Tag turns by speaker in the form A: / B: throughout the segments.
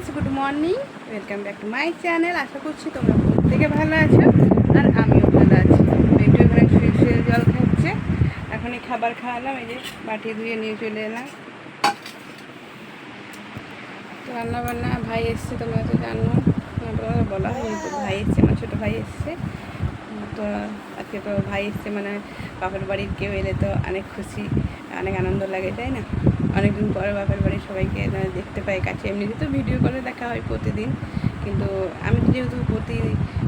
A: Friends good morning welcome back to my channel আশা করছি তোমরা প্রত্যেকে ভালো আছো আর আমিও ভালো আছি। একটু এখানে শুয়ে শুয়ে জল খাচ্ছে। এখনই খাবার খাওয়ালাম, এই যে বাটি ধুয়ে নিয়ে চলে এলাম। রান্না বান্না ভাই এসছে, তোমরা তো জানো। তোমাদের বলা হয়নি, তো ভাই এসছে, আমার ছোটো ভাই এসছে। তো আজকে তো ভাই এসছে মানে বাপের বাড়ির কেউ এলে তো অনেক খুশি, অনেক আনন্দ লাগে, তাই না? অনেকদিন পরে বাপের বাড়ির সবাইকে দেখতে পাই কাছে। এমনিতে তো ভিডিও কলে দেখা হয় প্রতিদিন কিন্তু আমি তো যেহেতু প্রতি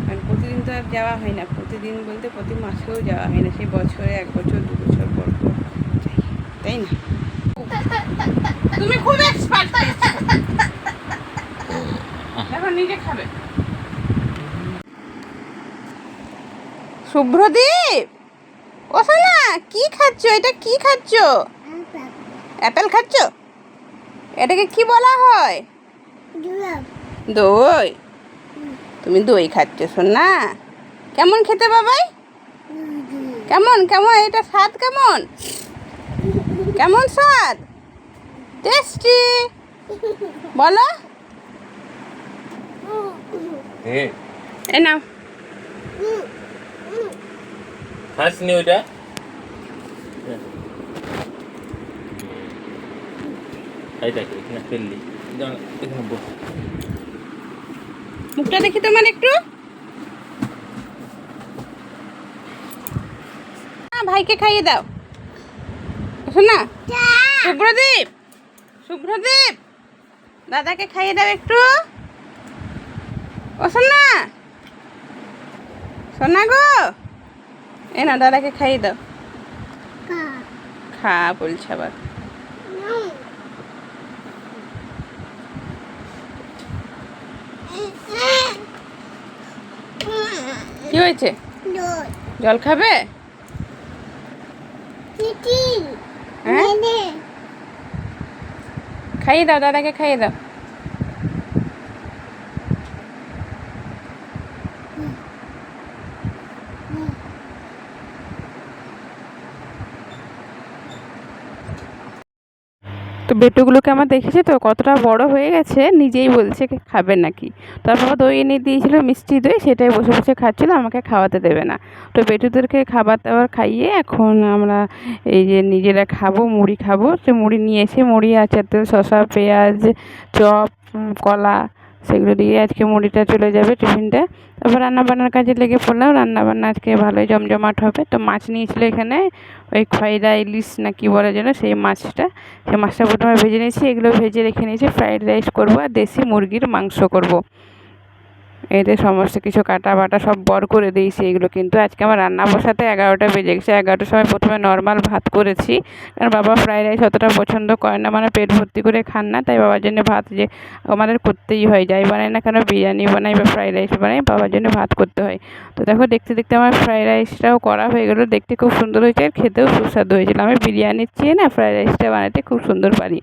A: মানে প্রতিদিন তো আর যাওয়া হয় না। প্রতিদিন বলতে প্রতি মাসেও যাওয়া হয় না সেই বছরে এক বছর দু বছর পর পর। তাই না? তুমি খুব এক্সপার্ট দেখো নিজে খাবে। শুভ্রদীপ ও সোনা কি খাচ্ছ? এটা কি খাচ্ছ? অ্যাপেল খাচ্ছ? এটাকে কি বলা হয়? দই। তুমি দই খাচ্ছ শোন না কেমন খেতে বাবাই? কেমন কেমন? এটা স্বাদ কেমন? কেমন স্বাদ? টেস্টি। বলো। এ নাও।
B: খাসনি ওটা এই দেখ এখানে ফেললি। এখানে বস
A: মুখটা দেখি তোমার একটু। না, ভাইকে খাইয়ে দাও। শোনা শুভ্রদীপ শুভ্রদীপ দাদাকে খাইয়ে দাও একটু। ও সোনা। সোনা গো। এ না দাদাকে খাইয়ে দাও। খা বলছে আবার। কি হয়েছে? জল খাবে? হ্যাঁ? খাইয়ে দাও দাদাকে খাইয়ে দাও। তো বেটুগুলোকে আমার দেখেছে তো, কতটা বড় হয়ে গেছে, নিজেই বলছে খাবে নাকি। তারপর দই এনে দিয়েছিল, মিষ্টি দই, সেটাই বসে বসে খাচ্ছিল, আমাকে খাওয়াতে দেবে না। তো বেটুদেরকে খাবার দাবার খাইয়ে এখন আমরা এই যে নিজেরা খাব, মুড়ি খাব। সে মুড়ি নিয়ে এসে মুড়ি, আচার তেল, শসা, পেঁয়াজ, চপ কলা সেগুলো দিয়ে আজকে মুড়িটা চলে যাবে টিফিনটা। তারপর রান্না বান্নার কাজে লেগে পড়লাম। রান্না বান্না আজকে ভালোই জমজমাট হবে। তো মাছ নিয়েছিল এখানে ওই খয়রা ইলিশ না কি বলে যেন সেই মাছটা। সেই মাছটা প্রথমে ভেজে নিয়েছি, এগুলো ভেজে রেখে নিয়েছি। ফ্রাইড রাইস করব আর দেশি মুরগির মাংস করব। এতে সমস্ত কিছু কাটা বাটা সব বর করে দিয়েছি এগুলো। কিন্তু আজকে আমার রান্না বসাতে এগারোটা বেজে গেছে। এগারোটার সময় প্রথমে নর্মাল ভাত করেছি। কারণ বাবা ফ্রাইড রাইস অতটা পছন্দ করে না। মানে পেট ভর্তি করে খান না। তাই বাবার জন্য ভাত যে আমাদের করতেই হয়। যাই বানাই না কেন বিরিয়ানি বানাই বা ফ্রাইড রাইস বানাই, বাবার জন্য ভাত করতে হয়। তো দেখো, দেখতে দেখতে আমার ফ্রাইড রাইসটাও করা হয়ে গেলো। দেখতে খুব সুন্দর হয়েছে। আর খেতেও সুস্বাদু হয়েছিল। আমি বিরিয়ানির চেয়ে না ফ্রাইড রাইসটা বানাতে খুব সুন্দর পারি।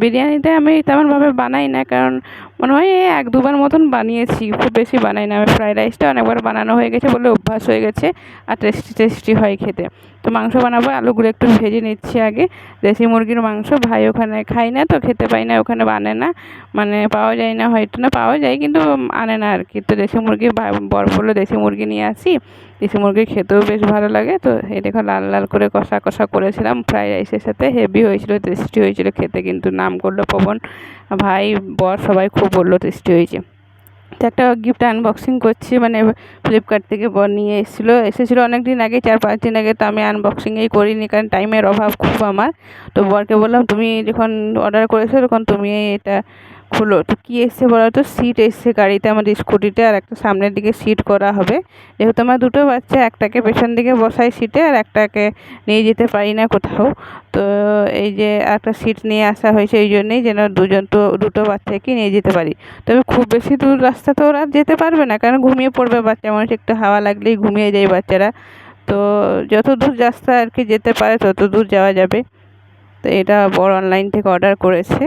A: বিরিয়ানিটা আমি তেমনভাবে বানাই না, কারণ মনে হয় এক দুবার মতন বানিয়েছি, খুব বেশি বানাই না। আমি ফ্রাইড রাইসটা অনেকবার বানানো হয়ে গেছে বলে অভ্যাস হয়ে গেছে আর টেস্টি টেস্টি হয় খেতে। তো মাংস বানাবো, আলুগুলো একটু ভেজে নিচ্ছি আগে। দেশি মুরগির মাংস ভাই ওখানে খাই না তো খেতে পাই না, ওখানে বানে না। মানে পাওয়া যায় না, হয়তো না, পাওয়া যায় কিন্তু আনে না আর কি। তো দেশি মুরগি বর বলল দেশি মুরগি নিয়ে আসি দেশি মুরগি খেতেও বেশ ভালো লাগে। তো এই দেখো লাল লাল করে কষা কষা করেছিলাম। ফ্রাইড রাইসের সাথে হেভি হয়েছিল টেস্টি হয়েছিল, খেতে কিন্তু নাম করল পবন। ভাই বর সবাই খুব বলল টেস্টি হয়েছে। তো একটা গিফট আনবক্সিং করছি মানে ফ্লিপকার্ট থেকে নিয়ে এসেছিল। এসেছিল অনেক দিন আগে, চার পাঁচ দিন আগে। তো আমি আনবক্সিংই করিনি কারণ টাইমের অভাব খুব আমার। তো বরকে বললাম, তুমি যখন অর্ডার করেছ তখন তুমি এটা খুলো। তো কী এসছে বলো তো? সিট এসছে গাড়িতে, আমাদের স্কুটিতে আর একটা সামনের দিকে সিট করা হবে। যেহেতু আমার দুটো বাচ্চা, একটাকে পেছন দিকে বসাই সিটে আর একটাকে নিয়ে যেতে পারি না কোথাও। তো এই যে একটা সিট নিয়ে আসা হয়েছে, এই জন্যেই যেন দুজন তো দুটো বাচ্চাকে নিয়ে যেতে পারি। তবে খুব বেশি দূর রাস্তা তো ওরা যেতে পারবে না, কারণ ঘুমিয়ে পড়বে বাচ্চা। মানুষ একটু হাওয়া লাগলেই ঘুমিয়ে যায় বাচ্চারা। তো যত দূর রাস্তা আর কি যেতে পারে তত দূর যাওয়া যাবে। তো এটা বড় অনলাইন থেকে অর্ডার করেছে।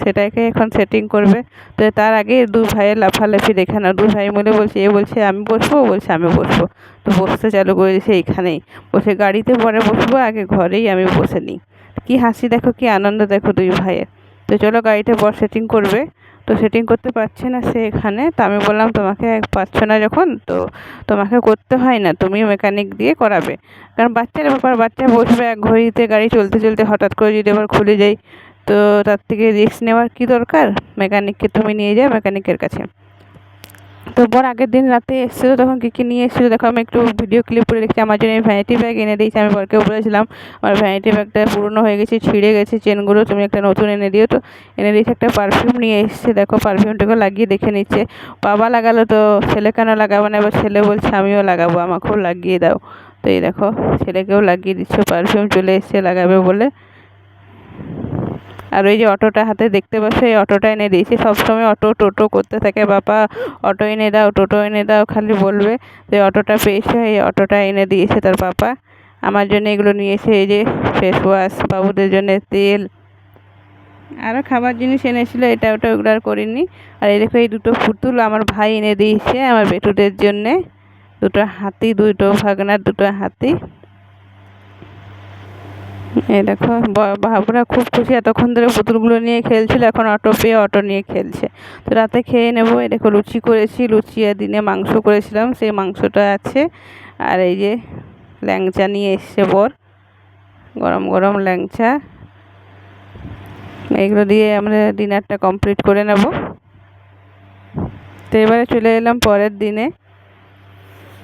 A: সেটাকে এখন সেটিং করবে। তো তার আগে দু ভাইয়ের লাফালাফি দেখে না দু ভাই মিলে বলছে, এ বলছে, আমি বসবো? বলছে, আমি বসবো। তো বসতে চালু করে দিয়েছে এইখানেই। বসে গাড়িতে পরে বসবো, আগে ঘরেই আমি বসে নিই। কী হাসি দেখো, কী আনন্দ দেখো দুই ভাইয়ের। তো চলো গাড়িতে বর সেটিং করবে। তো সেটিং করতে পারছে না সে এখানে। তো আমি বললাম, তোমাকে পারছ না যখন, তো তোমাকে করতে হয় না, তুমি মেকানিক দিয়ে করাবে। কারণ বাচ্চার ব্যাপার, বাচ্চা বসবে এক ঘড়িতে গাড়ি চলতে চলতে হঠাৎ করে যদি আবার খুলে যায়, তো তার থেকে রিস্ক নেওয়ার কী দরকার? মেকানিককে তুমি নিয়ে যাও মেকানিকের কাছে। তো বর আগের দিন রাতে এসেছিল তখন কী কী নিয়ে এসেছিল দেখো, আমি একটু ভিডিও ক্লিপ করে রেখেছি। আমার জন্য ভ্যানিটি ব্যাগ এনে দিয়েছি, আমি বরকে বলেছিলাম, আমার ভ্যানিটি ব্যাগটা পুরনো হয়ে গেছে, ছিঁড়ে গেছে চেনগুলো তুমি একটা নতুন এনে দিও তো। এনে দিয়েছি একটা পারফিউম নিয়ে এসেছে, দেখো পারফিউমটাকে লাগিয়ে দেখে নিচ্ছে। বাবা লাগালো তো, ছেলে কেন লাগাবো না? এবার ছেলে বলছে, আমিও লাগাবো, আমাকেও লাগিয়ে দাও। তো এই দেখো, ছেলেকেও লাগিয়ে দিচ্ছে পারফিউম চলে এসছে, লাগাবে বলে। আর ওই যে অটোটা হাতে দেখতে পাচ্ছ, এই অটোটা এনে দিয়েছি। সবসময় অটো টোটো করতে থাকে, বাবা। অটো এনে দাও, টোটো এনে দাও, খালি বলবে যে অটোটা পেয়েছে, এই অটোটা এনে দিয়েছে তার পাপা আমার জন্য এগুলো নিয়েছে, এই যে ফেস ওয়াশ বাবুদের জন্য তেল। আরও খাবার জিনিস এনেছিলো, এটা ওটা ওগুলো আর করিনি। আর এই দেখো, এই দুটো পুতুল আমার ভাই এনে দিয়েছে আমার বেটুদের জন্যে। দুটো হাতি, দুটো ভাগনার দুটো হাতি। এই দেখো বাবুরা খুব খুশি, এতক্ষণ ধরে পুতুলগুলো নিয়ে খেলছিল, এখন অটো পেয়ে অটো নিয়ে খেলছে। তো রাতে খেয়ে নেব, এই দেখো লুচি করেছি, লুচি আর দিনে মাংস করেছিলাম, সেই মাংসটা আছে। আর এই যে ল্যাংচা নিয়ে এসছে বর, গরম গরম ল্যাংচা। এইগুলো দিয়ে আমরা ডিনারটা কমপ্লিট করে নেব। তো এবারে চলে এলাম পরের দিনে।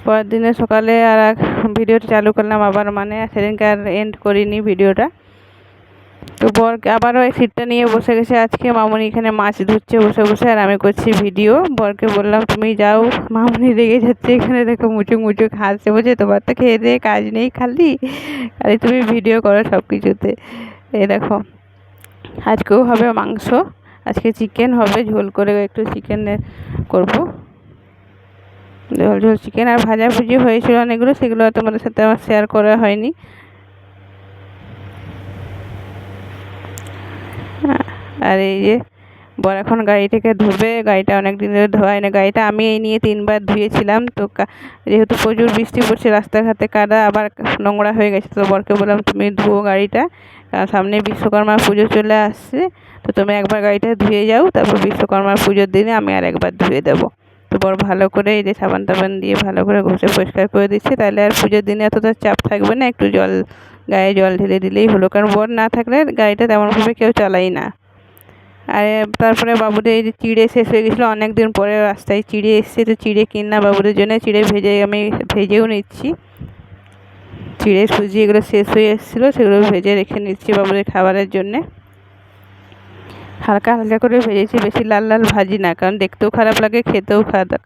A: পরের দিনে সকালে আর এক ভিডিওটা চালু করলাম, আবার মানে সেদিনকে আর এন্ড করিনি ভিডিওটা। তো বর আবারও এই সিটটা নিয়ে বসে গেছে আজকে। মামুনি এখানে মাছ ধুচ্ছে বসে বসে, আর আমি করছি ভিডিও। বরকে বললাম, তুমি যাও, মামুনি রেগে যাচ্ছে এখানে। দেখো মুচুক মুচুক হাসছে বলছে, তোমার তো খেয়ে দিয়ে কাজ নেই খালি। খালি তুমি ভিডিও করো সব কিছুতে এই দেখো, আজকেও হবে মাংস, আজকে চিকেন হবে, ঝোল করে একটু চিকেনের করব। ঝোল ঝোল চিকেন আর ভাজাভুজি হয়েছিল অনেকগুলো, সেগুলো তোমাদের সাথে আমার শেয়ার করা হয়নি। আর এই যে বর এখন গাড়িটাকে ধুবে, গাড়িটা অনেক দিন ধরে ধোয়ায় না গাড়িটা আমি এই নিয়ে তিনবার ধুয়েছিলাম, তো যেহেতু প্রচুর বৃষ্টি পড়ছে, রাস্তাঘাটে কাদা আবার নোংরা হয়ে গেছে, তো বরকে বললাম, তুমি ধুয়ো গাড়িটা। কারণ সামনে বিশ্বকর্মা পুজো চলে আসছে, তো তুমি একবার গাড়িটা ধুয়ে যাও, তারপর বিশ্বকর্মার পুজোর দিনে আমি আর একবার ধুয়ে দেবো। তো বর ভালো করে এই যে সাবান টাবান দিয়ে ভালো করে ঘষে পরিষ্কার করে দিচ্ছি। তাহলে আর পুজোর দিনে এতটা চাপ থাকবে না, একটু জল, গায়ে জল ঢেলে দিলেই হলো। কারণ বর না থাকলে গাড়িটা তেমনভাবে কেউ চালাই না। আর তারপরে বাবুদের এই যে চিড়ে শেষ হয়ে গেছিল, অনেক দিন পরে রাস্তায় চিড়ে এসছে, তো চিড়ে কিনলাম বাবুদের জন্য। চিড়ে ভেজে আমি ভেজেও নিচ্ছি। চিড়ে সুজি এগুলো শেষ হয়ে এসেছিল, সেগুলো ভেজে রেখে নিচ্ছি বাবুদের খাবারের জন্যে। হালকা হালকা করে ভেজেছি বেশি লাল লাল ভাজি না কারণ দেখতেও খারাপ লাগে খেতেও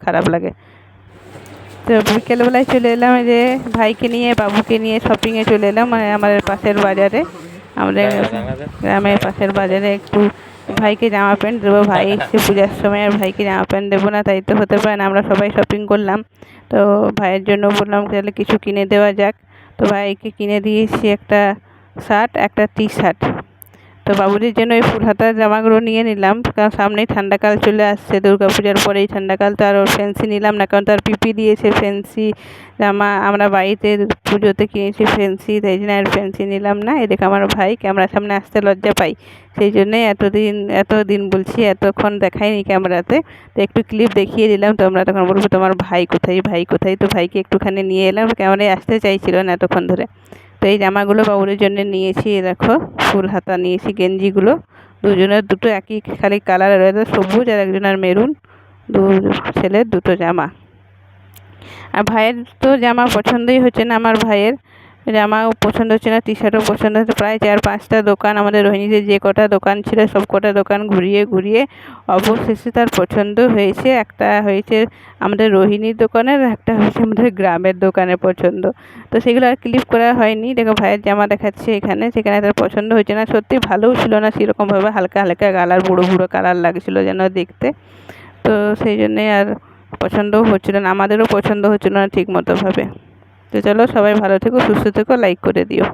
A: খারাপ লাগে। তো বিকেলবেলায় চলে এলাম যে ভাইকে নিয়ে বাবুকে নিয়ে শপিংয়ে চলে এলাম মানে আমাদের পাশের বাজারে। আমাদের গ্রামের পাশের বাজারে? একটু ভাইকে জামা প্যান্ট দেবো। ভাই এসে পূজার সময় আর ভাইকে জামা প্যান্ট দেবো না তাই তো হতে পারে না আমরা সবাই শপিং করলাম। তো ভাইয়ের জন্য বললাম তাহলে কিছু কিনে দেওয়া যাক। তো ভাইকে কিনে দিয়েছি একটা শার্ট একটা টি শার্ট তো বাবুদের জন্য ওই ফুল হাতার জামাগুলো নিয়ে নিলাম, কারণ সামনেই ঠান্ডাকাল চলে আসছে দুর্গা পূজার পরেই ঠান্ডাকাল, তো আর ফ্যান্সি নিলাম না, কারণ তার পিপি দিয়েছে ফ্যান্সি জামা, আমরা বাড়িতে পুজোতে কিনেছি ফ্যান্সি তাই জন্য আর ফ্যান্সি নিলাম না, এদিকে আমার ভাই ক্যামেরার সামনে আসতে লজ্জা পাই, সেই জন্যই এতদিন এতদিন বলছি, এতক্ষণ দেখাইনি ক্যামেরাতে, তো একটু ক্লিপ দেখিয়ে দিলাম তোমরা তখন বলব তোমার ভাই কোথায় ভাই কোথায়, তো ভাইকে একটুখানি নিয়ে এলাম, ক্যামেরায় আসতে চাইছিল না এতক্ষণ ধরে। তো এই জামাগুলো বাবুরের জন্য নিয়েছি দেখো, ফুল হাতা নিয়েছি, গেঞ্জিগুলো। দুজনের দুটো একই খালি কালার রয়েছে, সবুজ আর একজনের মেরুন। দু ছেলের দুটো জামা। আর ভাইয়ের তো জামা পছন্দই হচ্ছে না আমার ভাইয়ের। জামাও পছন্দ হচ্ছে না টি শার্টও পছন্দ হচ্ছে প্রায় চার পাঁচটা দোকান আমাদের রোহিণীতে যে কটা দোকান ছিল, সব কটা দোকান ঘুরিয়ে ঘুরিয়ে অবশেষে তার পছন্দ হয়েছে। একটা হয়েছে আমাদের রোহিণীর দোকানের, একটা হয়েছে আমাদের গ্রামের দোকানের পছন্দ। তো সেগুলো আর ক্লিপ করা হয়নি। দেখো ভাইয়ের জামা দেখাচ্ছে এখানে, সেখানে তার পছন্দ হয়েছে না। সত্যি ভালোও ছিল না, সেরকমভাবে হালকা হালকা কালার, বুড়ো বুড়ো কালার লাগছিল যেন দেখতে। তো সেই জন্যে আর পছন্দও হচ্ছিল না, আমাদেরও পছন্দ হচ্ছিল না ঠিক মতোভাবে তো চলো সবাই ভালো থেকো সুস্থ থেকো লাইক করে দিও।